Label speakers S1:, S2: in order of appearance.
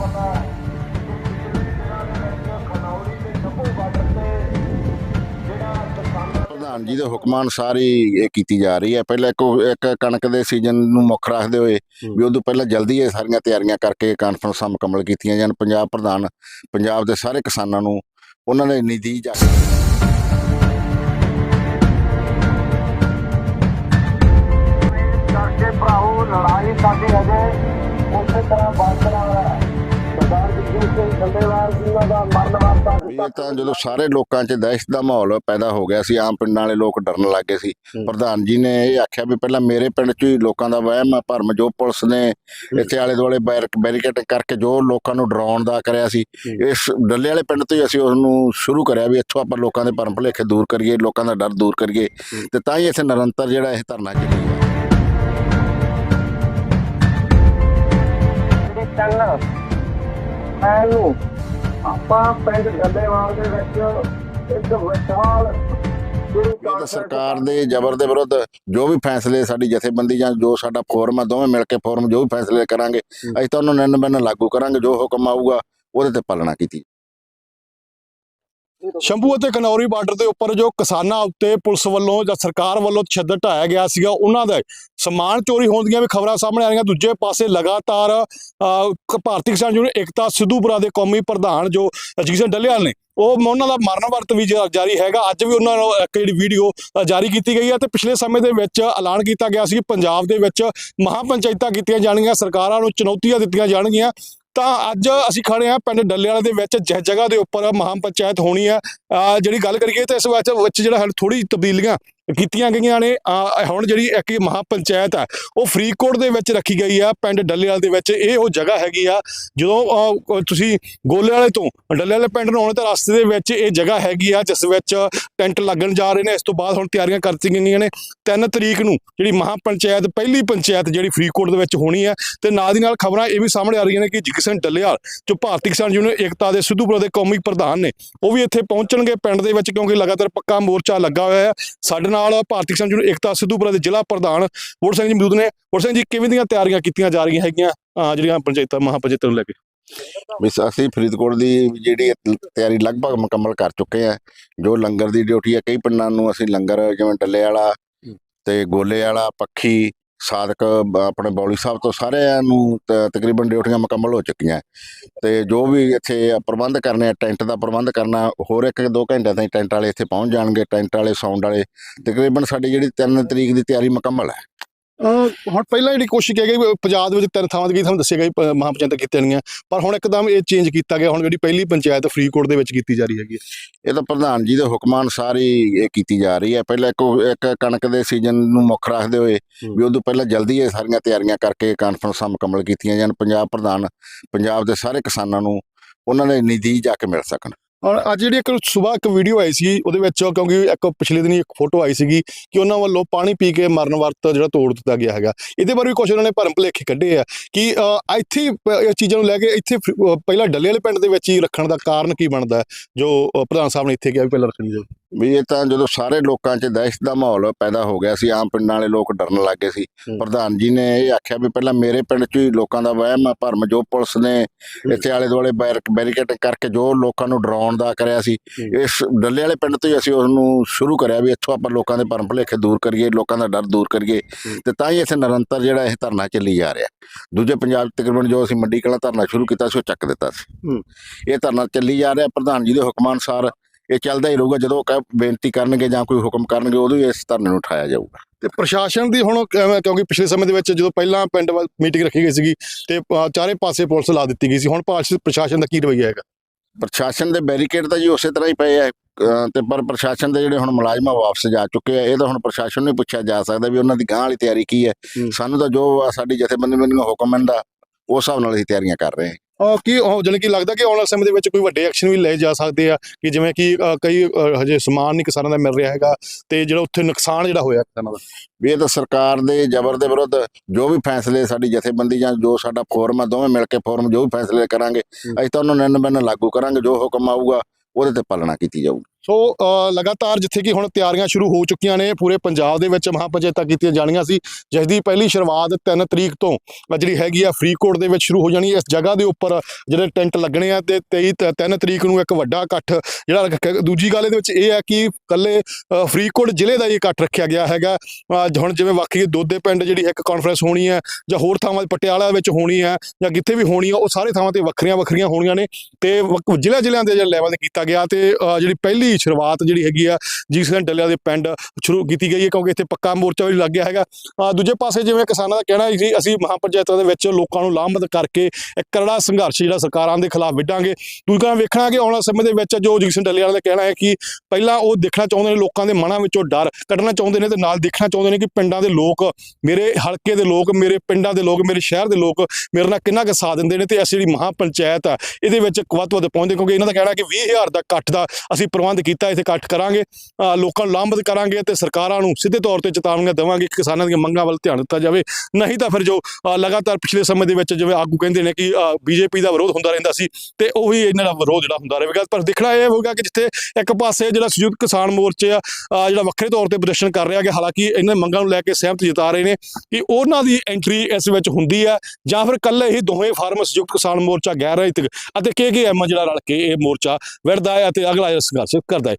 S1: ਪਤਾ
S2: ਪ੍ਰਧਾਨ ਜੀ ਦੇ ਹੁਕਮਾਂ ਅਨੁਸਾਰ ਹੀ ਇਹ ਕੀਤੀ ਜਾ ਰਹੀ ਹੈ। ਪਹਿਲਾਂ ਇੱਕ ਇੱਕ ਕਣਕ ਦੇ ਸੀਜ਼ਨ ਨੂੰ ਮੁੱਖ ਰੱਖਦੇ ਹੋਏ ਵੀ ਉਦੋਂ ਪਹਿਲਾਂ ਜਲਦੀ ਇਹ ਸਾਰੀਆਂ ਤਿਆਰੀਆਂ ਕਰਕੇ ਕਾਨਫਰੰਸਾਂ ਮੁਕੰਮਲ ਕੀਤੀਆਂ ਜਾਣ। ਪੰਜਾਬ ਪ੍ਰਧਾਨ ਪੰਜਾਬ ਦੇ ਸਾਰੇ ਕਿਸਾਨਾਂ ਨੂੰ ਉਹਨਾਂ ਨੇ ਨਿਧੀ ਜਾ ਵੀ ਇਹ ਤਾਂ ਜਦੋਂ ਸਾਰੇ ਲੋਕਾਂ 'ਚ ਦਹਿਸ਼ਤ ਦਾ ਮਾਹੌਲ ਪੈਦਾ ਹੋ ਗਿਆ ਸੀ ਆਮ ਪਿੰਡਾਂ ਵਾਲੇ ਲੋਕ ਡਰਨ ਲੱਗ ਗਏ ਸੀ। ਪ੍ਰਧਾਨ ਜੀ ਨੇ ਇਹ ਆਖਿਆ ਵੀ ਪਹਿਲਾਂ ਮੇਰੇ ਪਿੰਡ 'ਚ ਹੀ ਲੋਕਾਂ ਦਾ ਵਹਿਮ ਆ ਭਰਮ ਜੋ ਪੁਲਿਸ ਨੇ ਇੱਥੇ ਆਲੇ ਦੁਆਲੇ ਬੈਰੀਕੇਡ ਕਰਕੇ ਜੋ ਲੋਕਾਂ ਨੂੰ ਡਰਾਉਣ ਦਾ ਕਰਿਆ ਸੀ ਇਸ ਡੱਲੇ ਵਾਲੇ ਪਿੰਡ ਤੋਂ ਹੀ ਅਸੀਂ ਉਸ ਨੂੰ ਸ਼ੁਰੂ ਕਰਿਆ ਵੀ ਇੱਥੋਂ ਆਪਾਂ ਲੋਕਾਂ ਦੇ ਭਰਮ ਭੁਲੇਖੇ ਦੂਰ ਕਰੀਏ ਲੋਕਾਂ ਦਾ ਡਰ ਦੂਰ ਕਰੀਏ ਤੇ ਤਾਂ ਹੀ ਇੱਥੇ ਨਿਰੰਤਰ ਜਿਹੜਾ ਇਹ ਧਰਨਾ ਚੱਲੀ
S1: ਐਨੂੰ ਆਪਾਂ ਪਿੰਡ ਗੱਲੇਵਾਲ ਦੇ ਵਿੱਚ ਇੱਕ ਵਿਸ਼ਾਲ ਜਿਹੜੀ
S2: ਇਹ ਤਾਂ ਸਰਕਾਰ ਦੇ ਜ਼ਬਰ ਦੇ ਵਿਰੁੱਧ ਜੋ ਵੀ ਫੈਸਲੇ ਸਾਡੀ ਜਥੇਬੰਦੀ ਜਾਂ ਜੋ ਸਾਡਾ ਫੋਰਮ ਆ ਦੋਵੇਂ ਮਿਲ ਕੇ ਫੋਰਮ ਜੋ ਵੀ ਫੈਸਲੇ ਕਰਾਂਗੇ ਅਸੀਂ ਤਾਂ ਉਹਨਾਂ ਨੂੰ ਨਿੰਨ ਲਾਗੂ ਕਰਾਂਗੇ ਜੋ ਹੁਕਮ ਆਊਗਾ ਉਹਦੇ ਤੇ ਪਾਲਣਾ ਕੀਤੀ
S3: ਸ਼ੰਭੂ ਅਤੇ ਕਨੌਰੀ ਬਾਰਡਰ ਦੇ ਉੱਪਰ ਜੋ ਕਿਸਾਨਾਂ ਉੱਤੇ ਪੁਲਿਸ ਵੱਲੋਂ ਜਾਂ ਸਰਕਾਰ ਵੱਲੋਂ ਤਸ਼ੱਦਦ ਢਾਇਆ ਗਿਆ ਸੀਗਾ, ਉਹਨਾਂ ਦਾ ਸਮਾਨ ਚੋਰੀ ਹੋਣ ਦੀਆਂ ਵੀ ਖਬਰਾਂ ਸਾਹਮਣੇ ਆ ਰਹੀਆਂ। ਦੂਜੇ ਪਾਸੇ ਲਗਾਤਾਰ ਭਾਰਤੀ ਕਿਸਾਨ ਯੂਨੀਅਨ ਏਕਤਾ ਸਿੱਧੂਪੁਰਾ ਦੇ ਕੌਮੀ ਪ੍ਰਧਾਨ ਜੋ ਅਜੀਤ ਸਿੰਘ ਡੱਲੇਵਾਲ ਨੇ, ਉਹ ਉਹਨਾਂ ਦਾ ਮਰਨ ਵਰਤ ਵੀ ਜਾਰੀ ਹੈਗਾ। ਅੱਜ ਵੀ ਉਹਨਾਂ ਨੂੰ ਇੱਕ ਜਿਹੜੀ ਵੀਡੀਓ ਜਾਰੀ ਕੀਤੀ ਗਈ ਹੈ ਤੇ ਪਿਛਲੇ ਸਮੇਂ ਦੇ ਵਿੱਚ ਐਲਾਨ ਕੀਤਾ ਗਿਆ ਸੀ ਪੰਜਾਬ ਦੇ ਵਿੱਚ ਮਹਾਪੰਚਾਇਤਾਂ ਕੀਤੀਆਂ ਜਾਣਗੀਆਂ, ਸਰਕਾਰਾਂ ਨੂੰ ਚੁਣੌਤੀਆਂ ਦਿੱਤੀਆਂ ਜਾਣਗੀਆਂ। ਤਾਂ ਅੱਜ ਅਸੀਂ ਖੜੇ ਆ ਪਿੰਡ ਡੱਲੇਵਾਲ ਦੇ ਵਿੱਚ, ਜਿਸ ਜਗ੍ਹਾ ਦੇ ਉੱਪਰ ਮਹਾਂ ਪੰਚਾਇਤ ਹੋਣੀ ਹੈ। ਜਿਹੜੀ ਗੱਲ ਕਰੀਏ ਤਾਂ ਇਸ ਵਿੱਚ ਵਿੱਚ ਜਿਹੜਾ ਹੈ ਥੋੜੀ ਤਬਦੀਲੀਆਂ ਕੀਤੀਆਂ ਗਈਆਂ ਨੇ। ਹੁਣ ਜਿਹੜੀ ਇੱਕ ਇਹ ਮਹਾਪੰਚਾਇਤ ਹੈ ਉਹ ਫਰੀਦਕੋਟ ਦੇ ਵਿੱਚ ਰੱਖੀ ਗਈ ਆ, ਪਿੰਡ ਡੱਲੇਵਾਲ ਦੇ ਵਿੱਚ। ਇਹ ਉਹ ਜਗ੍ਹਾ ਹੈਗੀ ਆ, ਜਦੋਂ ਤੁਸੀਂ ਗੋਲੇ ਵਾਲੇ ਤੋਂ ਡੱਲੇ ਵਾਲੇ ਪਿੰਡ ਨੂੰ ਆਉਣ ਤਾਂ ਰਸਤੇ ਦੇ ਵਿੱਚ ਇਹ ਜਗ੍ਹਾ ਹੈਗੀ ਆ, ਜਿਸ ਵਿੱਚ ਟੈਂਟ ਲੱਗਣ ਜਾ ਰਹੇ ਨੇ। ਇਸ ਤੋਂ ਬਾਅਦ ਹੁਣ ਤਿਆਰੀਆਂ ਕਰਤੀਆਂ ਗਈਆਂ ਨੇ। 3 ਤਰੀਕ ਨੂੰ ਜਿਹੜੀ ਮਹਾਪੰਚਾਇਤ, ਪਹਿਲੀ ਪੰਚਾਇਤ ਜਿਹੜੀ ਫਰੀਦਕੋਟ ਦੇ ਵਿੱਚ ਹੋਣੀ ਹੈ ਤੇ ਨਾਲ ਦੀ ਨਾਲ ਖਬਰਾਂ ਇਹ ਵੀ ਸਾਹਮਣੇ ਆ ਰਹੀਆਂ ਨੇ ਕਿ ਜਗਸਨ ਡੱਲੇਵਾਲ, ਜੋ ਭਾਰਤੀ ਕਿਸਾਨ ਯੂਨੀਅਨ ਏਕਤਾ ਦੇ ਸਿੱਧੂਪੁਰ ਦੇ ਕੌਮੀ ਪ੍ਰਧਾਨ ਨੇ, ਉਹ ਵੀ ਇੱਥੇ ਪਹੁੰਚਣਗੇ ਪਿੰਡ ਦੇ ਵਿੱਚ, ਕਿਉਂਕਿ ਲਗਾਤਾਰ ਪੱਕਾ ਮੋਰਚਾ ਲੱਗਾ ਹੋਇਆ ਹੈ ਸਾਡੇ ਨਾਲ ਭਾਰਤੀ ਕਿਸਾਨ ਯੂਨੀਅਨ ਏਕਤਾ ਸਿੱਧੂਪੁਰ ਦੇ ਜ਼ਿਲ੍ਹਾ ਪ੍ਰਧਾਨ ਵੋਟ ਸਿੰਘ ਜੀ ਮੌਜੂਦ ਨੇ। ਵੋਟ ਸਿੰਘ ਜੀ ਕਿਵੇਂ ਦੀਆਂ ਤਿਆਰੀਆਂ ਕੀਤੀਆਂ ਜਾ ਰਹੀਆਂ ਹੈਗੀਆਂ ਜਿਹੜੀਆਂ ਪੰਚਾਇਤਾਂ ਮਹਾਪੰਚਾਇਤਾਂ ਨੂੰ ਲੈ ਕੇ?
S2: ਵੀ ਅਸੀਂ ਫਰੀਦਕੋਟ ਦੀ ਜਿਹੜੀ ਤਿਆਰੀ ਲਗਭਗ ਮੁਕੰਮਲ ਕਰ ਚੁੱਕੇ ਆ। ਜੋ ਲੰਗਰ ਦੀ ਡਿਊਟੀ ਹੈ ਕਈ ਪਿੰਡਾਂ ਨੂੰ ਅਸੀਂ ਲੰਗਰ ਜਿਵੇਂ ਡੱਲੇ ਵਾਲਾ ਤੇ ਗੋਲੇ ਵਾਲਾ ਪੱਖੀ ਸਾਦਕ ਆਪਣੇ ਬੌਲੀ ਸਾਹਿਬ ਤੋਂ ਸਾਰਿਆਂ ਨੂੰ ਤਕਰੀਬਨ ਡਿਊਟੀਆਂ ਮੁਕੰਮਲ ਹੋ ਚੁੱਕੀਆਂ। ਤੇ ਜੋ ਵੀ ਇੱਥੇ ਪ੍ਰਬੰਧ ਕਰਨੇ ਆ, ਟੈਂਟ ਦਾ ਪ੍ਰਬੰਧ ਕਰਨਾ, ਹੋਰ ਇੱਕ ਦੋ ਘੰਟਿਆਂ ਤਾਈਂ ਟੈਂਟ ਵਾਲੇ ਇੱਥੇ ਪਹੁੰਚ ਜਾਣਗੇ, ਟੈਂਟ ਵਾਲੇ, ਸਾਊਂਡ ਵਾਲੇ। ਤਕਰੀਬਨ ਸਾਡੀ ਜਿਹੜੀ 3 ਤਰੀਕ ਦੀ ਤਿਆਰੀ ਮੁਕੰਮਲ ਹੈ।
S3: ਹੁਣ ਪਹਿਲਾਂ ਜਿਹੜੀ ਕੋਸ਼ਿਸ਼ ਕੀਤੀ ਗਈ ਪੰਜਾਬ ਦੇ ਵਿੱਚ ਤਿੰਨ ਥਾਵਾਂ ਦੀ ਤੁਹਾਨੂੰ ਦੱਸਿਆ ਗਿਆ ਮਹਾਪੰਚਾਇਤਾਂ ਕੀਤੀਆਂ ਜਾਣਗੀਆਂ ਪਰ ਹੁਣ ਇੱਕਦਮ ਇਹ ਚੇਂਜ ਕੀਤਾ ਗਿਆ ਹੁਣ ਜਿਹੜੀ ਪਹਿਲੀ ਪੰਚਾਇਤ ਫਰੀਦਕੋਟ ਦੇ ਵਿੱਚ ਕੀਤੀ ਜਾ ਰਹੀ ਹੈਗੀ
S2: ਇਹ ਤਾਂ ਪ੍ਰਧਾਨ ਜੀ ਦੇ ਹੁਕਮਾਂ ਅਨੁਸਾਰ ਹੀ ਇਹ ਕੀਤੀ ਜਾ ਰਹੀ ਹੈ। ਪਹਿਲਾਂ ਇੱਕ ਇੱਕ ਕਣਕ ਦੇ ਸੀਜ਼ਨ ਨੂੰ ਮੁੱਖ ਰੱਖਦੇ ਹੋਏ ਵੀ ਉਦੋਂ ਪਹਿਲਾਂ ਜਲਦੀ ਇਹ ਸਾਰੀਆਂ ਤਿਆਰੀਆਂ ਕਰਕੇ ਕਾਨਫਰੰਸਾਂ ਮੁਕੰਮਲ ਕੀਤੀਆਂ ਜਾਣ ਪੰਜਾਬ ਪ੍ਰਧਾਨ ਪੰਜਾਬ ਦੇ ਸਾਰੇ ਕਿਸਾਨਾਂ ਨੂੰ ਉਹਨਾਂ ਦੇ ਨਿਧੀ ਜਾ ਕੇ ਮਿਲ ਸਕਣ।
S3: ਔਰ ਅੱਜ ਜਿਹੜੀ ਇੱਕ ਸਵੇਰ ਇੱਕ ਵੀਡੀਓ ਆਈ ਸੀ ਉਹਦੇ ਵਿੱਚ ਕਿਉਂਕਿ ਇੱਕ ਪਿਛਲੇ ਦਿਨੀ ਇੱਕ ਫੋਟੋ ਆਈ ਸੀਗੀ ਕਿ ਉਹਨਾਂ ਵੱਲੋਂ ਪਾਣੀ ਪੀ ਕੇ ਮਰਨ ਵਰਤ ਜਿਹੜਾ ਤੋੜ ਦਿੱਤਾ ਗਿਆ ਹੈਗਾ। ਇਹਦੇ ਬਾਰੇ ਵੀ ਕੁਝ ਉਹਨਾਂ ਨੇ ਭਰਮ ਭੁਲੇਖੇ ਕੱਢੇ ਆ ਕਿ ਇੱਥੇ ਇਹ ਚੀਜ਼ਾਂ ਨੂੰ ਲੈ ਕੇ ਇੱਥੇ ਪਹਿਲਾਂ ਡੱਲੇ ਵਾਲੇ ਪਿੰਡ ਦੇ ਵਿੱਚ ਹੀ ਰੱਖਣ ਦਾ ਕਾਰਨ ਕੀ ਬਣਦਾ ਜੋ ਪ੍ਰਧਾਨ ਸਾਹਿਬ ਨੇ ਇੱਥੇ ਕਿਹਾ ਵੀ ਪਹਿਲਾਂ ਰੱਖਣੀ ਚਾਹੀਦੀ
S2: ਵੀ ਇਹ ਤਾਂ ਜਦੋਂ ਸਾਰੇ ਲੋਕਾਂ 'ਚ ਦਹਿਸ਼ਤ ਦਾ ਮਾਹੌਲ ਪੈਦਾ ਹੋ ਗਿਆ ਸੀ ਆਮ ਪਿੰਡਾਂ ਵਾਲੇ ਲੋਕ ਡਰਨ ਲੱਗ ਗਏ ਸੀ। ਪ੍ਰਧਾਨ ਜੀ ਨੇ ਇਹ ਆਖਿਆ ਵੀ ਪਹਿਲਾਂ ਮੇਰੇ ਪਿੰਡ 'ਚ ਹੀ ਲੋਕਾਂ ਦਾ ਵਹਿਮ ਆ ਭਰਮ ਜੋ ਪੁਲਿਸ ਨੇ ਇੱਥੇ ਆਲੇ ਦੁਆਲੇ ਬੈਰੀਕੇਡ ਕਰਕੇ ਜੋ ਲੋਕਾਂ ਨੂੰ ਡਰਾਉਣ ਦਾ ਕਰਿਆ ਸੀ। ਇਸ ਡੱਲੇ ਵਾਲੇ ਪਿੰਡ ਤੋਂ ਹੀ ਅਸੀਂ ਉਸ ਨੂੰ ਸ਼ੁਰੂ ਕਰਿਆ ਵੀ ਇੱਥੋਂ ਆਪਾਂ ਲੋਕਾਂ ਦੇ ਭਰਮ ਭੁਲੇਖੇ ਦੂਰ ਕਰੀਏ ਲੋਕਾਂ ਦਾ ਡਰ ਦੂਰ ਕਰੀਏ। ਤੇ ਤਾਂ ਹੀ ਇੱਥੇ ਨਿਰੰਤਰ ਜਿਹੜਾ ਇਹ ਧਰਨਾ ਚੱਲੀ ਜਾ ਰਿਹਾ ਦੂਜੇ ਪੰਜਾਬ ਤਕਰੀਬਨ ਜੋ ਅਸੀਂ ਮੰਡੀ ਕਲਾ ਧਰਨਾ ਸ਼ੁਰੂ ਕੀਤਾ ਸੀ ਉਹ ਚੱਕ ਦਿੱਤਾ ਸੀ। ਇਹ ਧਰਨਾ ਚੱਲੀ ਜਾ ਰਿਹਾ ਪ੍ਰਧਾਨ ਜੀ ਦੇ ਹੁਕਮਾਂ ਅਨੁਸਾਰ ਇਹ ਚੱਲਦਾ ਹੀ ਰਹੂਗਾ ਜਦੋਂ ਕਹਿ ਬੇਨਤੀ ਕਰਨਗੇ ਜਾਂ ਕੋਈ ਹੁਕਮ ਕਰਨਗੇ ਉਦੋਂ ਹੀ ਇਸ ਧਰਨੇ ਨੂੰ ਉਠਾਇਆ ਜਾਊਗਾ।
S3: ਤੇ ਪ੍ਰਸ਼ਾਸਨ ਦੀ ਹੁਣ ਕਿਵੇਂ- ਕਿਉਂਕਿ ਪਿਛਲੇ ਸਮੇਂ ਦੇ ਵਿੱਚ ਜਦੋਂ ਪਹਿਲਾਂ ਪਿੰਡ ਵੱਲ ਮੀਟਿੰਗ ਰੱਖੀ ਗਈ ਸੀਗੀ ਤੇ ਚਾਰੇ ਪਾਸੇ ਪੁਲਿਸ ਲਾ ਦਿੱਤੀ ਗਈ ਸੀ ਹੁਣ ਪਾਸ- ਪ੍ਰਸ਼ਾਸਨ ਦਾ ਕੀ ਰਵੱਈਆ ਹੈਗਾ?
S2: ਪ੍ਰਸ਼ਾਸਨ ਦੇ ਬੈਰੀਕੇਡ ਤਾਂ ਜੀ ਉਸੇ ਤਰ੍ਹਾਂ ਹੀ ਪਏ ਆ ਅਹ ਤੇ ਪਰ ਪ੍ਰਸ਼ਾਸਨ ਦੇ ਜਿਹੜੇ ਹੁਣ ਮੁਲਾਜ਼ਮ ਆ ਵਾਪਸ ਜਾ ਚੁੱਕੇ ਆ। ਇਹ ਤਾਂ ਹੁਣ ਪ੍ਰਸ਼ਾਸਨ ਨੂੰ ਹੀ ਪੁੱਛਿਆ ਜਾ ਸਕਦਾ ਵੀ ਉਹਨਾਂ ਦੀ ਗਾਂਹ ਵਾਲੀ ਤਿਆਰੀ ਕੀ ਹੈ।
S3: ਹੂੰ।
S2: ਸਾਨੂੰ ਤਾਂ ਜੋ ਆ ਸਾਡੀ ਜਥੇਬੰਦੀ ਮੈਨੂੰ ਹੁਕਮ ਹੁੰਦਾ ਉਸ ਹਿਸਾਬ ਨਾਲ ਅਸੀਂ ਤਿਆਰੀਆਂ ਕਰ ਰਹੇ ਹਾਂ।
S3: ਅਹ ਕੀ ਉਹ ਜਾਣੀ ਕਿ ਲੱਗਦਾ ਕਿ ਆਉਣ ਵਾਲੇ ਸਮੇਂ ਦੇ ਵਿੱਚ ਕੋਈ ਵੱਡੇ ਐਕਸ਼ਨ ਵੀ ਲਏ ਜਾ ਸਕਦੇ ਆ ਕਿ ਜਿਵੇਂ ਕਿ ਅਹ, ਕਈ ਅਹ, ਹਜੇ ਸਮਾਨ ਨਹੀਂ ਕਿਸਾਨਾਂ ਦਾ ਮਿਲ ਰਿਹਾ ਹੈਗਾ ਤੇ ਜਿਹੜਾ ਉੱਥੇ ਨੁਕਸਾਨ ਜਿਹੜਾ ਹੋਇਆ ਕਿਸਾਨਾਂ ਦਾ
S2: ਵੀ ਇਹ ਤਾਂ ਸਰਕਾਰ ਦੇ ਜ਼ਬਰ ਦੇ ਵਿਰੁੱਧ ਜੋ ਵੀ ਫੈਸਲੇ ਸਾਡੀ ਜਥੇਬੰਦੀ ਜਾਂ ਜੋ ਸਾਡਾ ਫੋਰਮ ਆ ਦੋਵੇਂ ਮਿਲ ਕੇ ਫੋਰਮ ਜੋ ਵੀ ਫੈਸਲੇ ਕਰਾਂਗੇ। ਅਸੀਂ ਤਾਂ ਉਹਨਾਂ ਨੂੰ ਨਿੰਨ ਬੰਨ ਲਾਗੂ ਕਰਾਂਗੇ ਜੋ ਹੁਕਮ ਆਊਗਾ ਉਹਦੇ ਤੇ ਪਾਲਣਾ ਕੀਤੀ ਜਾਊਗੀ
S3: ਸੋ ਲਗਾਤਾਰ ਜਿੱਥੇ ਕਿ ਹੁਣ ਤਿਆਰੀਆਂ ਸ਼ੁਰੂ ਹੋ ਚੁੱਕੀਆਂ ਨੇ, ਪੂਰੇ ਪੰਜਾਬ ਦੇ ਵਿੱਚ ਮਹਾਪੰਚਾਇਤਾਂ ਕੀਤੀਆਂ ਜਾਣੀਆਂ ਸੀ ਜਿਸ ਦੀ ਪਹਿਲੀ ਸ਼ੁਰੂਆਤ 3 ਤਰੀਕ ਤੋਂ ਜਿਹੜੀ ਹੈਗੀ ਆ ਫਰੀਦਕੋਟ ਦੇ ਵਿੱਚ ਸ਼ੁਰੂ ਹੋ ਜਾਣੀ ਹੈ। ਇਸ ਜਗ੍ਹਾ ਦੇ ਉੱਪਰ ਜਿਹੜੇ ਟੈਂਟ ਲੱਗਣੇ ਆ ਤੇ 23 3 ਤਰੀਕ ਨੂੰ ਇੱਕ ਵੱਡਾ ਇਕੱਠ, ਜਿਹੜਾ ਰੱਖ- ਦੂਜੀ ਗੱਲ ਇਹਦੇ ਵਿੱਚ ਇਹ ਹੈ ਕਿ ਕੱਲੇ ਫਰੀਦਕੋਟ ਜ਼ਿਲ੍ਹੇ ਦਾ ਹੀ ਇਕੱਠ ਰੱਖਿਆ ਗਿਆ ਹੈਗਾ ਹੁਣ ਜਿਵੇਂ ਬਾਕੀ ਦੋਦੇ ਪਿੰਡ ਜਿਹੜੀ ਇੱਕ ਕਾਨਫਰੰਸ ਹੋਣੀ ਹੈ ਜਾਂ ਹੋਰ ਥਾਵਾਂ ਪਟਿਆਲਾ ਵਿੱਚ ਹੋਣੀ ਹੈ ਜਾਂ ਕਿੱਥੇ ਵੀ ਹੋਣੀ ਆ, ਉਹ ਸਾਰੇ ਥਾਵਾਂ ਤੇ ਵੱਖਰੀਆਂ ਵੱਖਰੀਆਂ ਹੋਣੀਆਂ ਨੇ ਤੇ ਵਕ- ਜ਼ਿਲ੍ਹਾ ਜ਼ਿਲ੍ਹਿਆਂ ਦੇ ਜਿਹੜੇ ਲੈਵਲ ਤੇ ਕੀਤਾ ਗਿਆ ਤੇ ਜਿਹੜੀ ਪਹਿਲੀ ਸ਼ੁਰੂਆਤ ਜਿਹੜੀ ਹੈਗੀ ਆ ਜੀਸਨ ਡੱਲਿਆਂ ਦੇ ਪਿੰਡ ਸ਼ੁਰੂ ਕੀਤੀ ਗਈ ਹੈ, ਕਿਉਂਕਿ ਇੱਥੇ ਪੱਕਾ ਮੋਰਚਾ ਵੀ ਲੱਗ ਗਿਆ ਹੈਗਾ ਦੂਜੇ ਪਾਸੇ ਜਿਵੇਂ ਕਿਸਾਨਾਂ ਦਾ ਕਹਿਣਾ ਸੀ ਅਸੀਂ ਮਹਾਪੰਚਾਇਤਾਂ ਦੇ ਵਿੱਚ ਲੋਕਾਂ ਨੂੰ ਲਾਮਬੰਦ ਕਰਕੇ ਇੱਕ ਕਰੜਾ ਸੰਘਰਸ਼ ਜਿਹੜਾ ਸਰਕਾਰਾਂ ਦੇ ਖਿਲਾਫ ਵਿੱਢਾਂਗੇ। ਦੂਜਾ ਵੇਖਣਾ ਕਿ ਆਉਣ ਵਾਲੇ ਸਮੇਂ ਦੇ ਵਿੱਚ ਜੋ ਜੀਸਨ ਡੱਲੇ ਵਾਲਿਆਂ ਦਾ ਕਹਿਣਾ ਹੈ ਕਿ ਪਹਿਲਾਂ ਉਹ ਦੇਖਣਾ ਚਾਹੁੰਦੇ ਨੇ ਲੋਕਾਂ ਦੇ ਮਨਾਂ ਵਿੱਚੋਂ ਡਰ, ਕੱਢਣਾ ਚਾਹੁੰਦੇ ਨੇ ਤੇ ਨਾਲ ਦੇਖਣਾ ਚਾਹੁੰਦੇ ਨੇ ਕਿ ਪਿੰਡਾਂ ਦੇ ਲੋਕ, ਮੇਰੇ ਹਲਕੇ ਦੇ ਲੋਕ, ਮੇਰੇ ਪਿੰਡਾਂ ਦੇ ਲੋਕ, ਮੇਰੇ ਸ਼ਹਿਰ ਦੇ ਲੋਕ ਮੇਰੇ ਨਾਲ ਕਿੰਨਾ ਕੁ ਸਾਥ ਦਿੰਦੇ ਨੇ ਤੇ ਅਸੀਂ ਜਿਹੜੀ ਮਹਾਪੰਚਾਇਤ ਆ, ਇਹਦੇ ਵਿੱਚ ਵੱਧ ਵੱਧ ਪਹੁੰਚਦੇ, ਕਿਉਂਕਿ ਇਹਨਾਂ ਦਾ ਕਹਿਣਾ ਕਿ 20000 ਦਾ ਇਕੱਠ ਦਾ ਅਸੀਂ ਪ੍ਰਬੰਧ ਕੀਤਾ, ਇੱਥੇ ਇਕੱਠ ਕਰਾਂਗੇ ਲੋਕਾਂ ਨੂੰ ਲਾਂਭਤ ਕਰਾਂਗੇ ਤੇ ਸਰਕਾਰਾਂ ਨੂੰ ਸਿੱਧੇ ਤੌਰ ਤੇ ਚੇਤਾਵਨੀਆਂ ਦੇਵਾਂਗੇ ਕਿ ਕਿਸਾਨਾਂ ਦੀਆਂ ਮੰਗਾਂ ਵੱਲ ਧਿਆਨ ਦਿੱਤਾ ਜਾਵੇ। ਨਹੀਂ ਤਾਂ ਫਿਰ ਜੋ ਲਗਾਤਾਰ ਪਿਛਲੇ ਸਮੇਂ ਦੇ ਵਿੱਚ ਜਿਵੇਂ ਆਗੂ ਕਹਿੰਦੇ ਨੇ ਕਿ ਬੀਜੇਪੀ ਦਾ ਵਿਰੋਧ ਹੁੰਦਾ ਰਹਿੰਦਾ ਸੀ ਤੇ ਉਹੀ ਇਹਨਾਂ ਦਾ ਵਿਰੋਧ ਜਿਹੜਾ ਹੁੰਦਾ ਰਹੇਗਾ। ਪਰ ਦੇਖਣਾ ਇਹ ਹੋਊਗਾ ਕਿ ਜਿੱਥੇ ਇੱਕ ਪਾਸੇ ਜਿਹੜਾ ਸੰਯੁਕਤ ਕਿਸਾਨ ਮੋਰਚੇ ਆ ਜਿਹੜਾ ਵੱਖਰੇ ਤੌਰ ਤੇ ਪ੍ਰਦਰਸ਼ਨ ਕਰ ਰਿਹਾ ਕਿ ਹਾਲਾਂਕਿ ਇਹਨਾਂ ਮੰਗਾਂ ਨੂੰ ਲੈ ਕੇ ਸਹਿਮਤ ਜਤਾ ਰਹੇ ਨੇ ਕਿ ਉਹਨਾਂ ਦੀ ਐਂਟਰੀ ਇਸ ਵਿੱਚ ਹੁੰਦੀ ਹੈ ਜਾਂ ਫਿਰ ਕੱਲੇ ਹੀ ਦੋਵੇਂ ਫਾਰਮ ਸੰਯੁਕਤ ਕਿਸਾਨ ਮੋਰਚਾ ਗੈਰ ਰਾਜਨੀਤਿਕ ਅਤੇ ਕੇ ਕੇ ਐਮ ਜਿਹੜਾ ਰਲ ਕੇ ਇਹ ਮੋਰਚਾ ਵਿੜਦਾ ਹੈ ਅਤੇ ਅਗਲਾ ਜਿਹੜਾ ਸੰਘਰਸ਼ ਕਰਦਾ ਹੈ